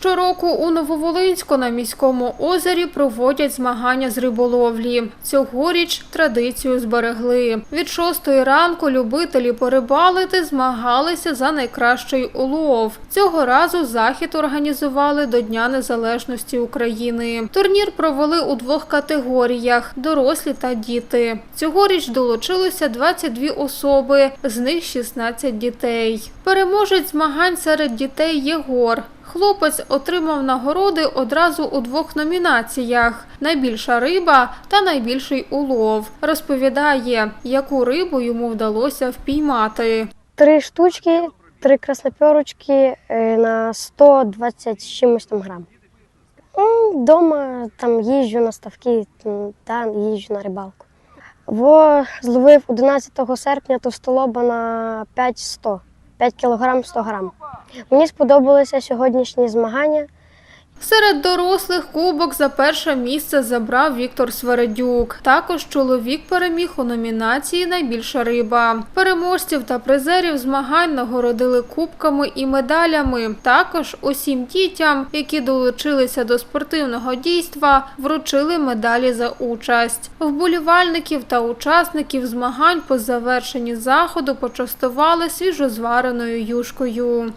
Щороку у Нововолинську на міському озері проводять змагання з риболовлі. Цьогоріч традицію зберегли. Від шостої ранку любителі порибалити змагалися за найкращий улов. Цього разу захід організували до Дня Незалежності України. Турнір провели у двох категоріях: дорослі та діти. Цьогоріч долучилося 22 особи, з них 16 дітей. Переможець змагань серед дітей Єгор. Хлопець отримав нагороди одразу у двох номінаціях: найбільша риба та найбільший улов. Розповідає, яку рибу йому вдалося впіймати. Три штучки, три красноперочки е, на 120 з чимось там грам. Ну, Дома там їжджу на ставки та їжджу на рибалку. Во зловив 11 серпня товстолоба на 5-100, 5 кг 100 грам. Мені сподобалися сьогоднішні змагання. Серед дорослих кубок за перше місце забрав Віктор Свередюк. Також чоловік переміг у номінації Найбільша риба. Переможців та призерів змагань нагородили кубками і медалями. Також усім дітям, які долучилися до спортивного дійства, вручили медалі за участь. Вболівальників та учасників змагань по завершенні заходу почастували свіжозвареною юшкою.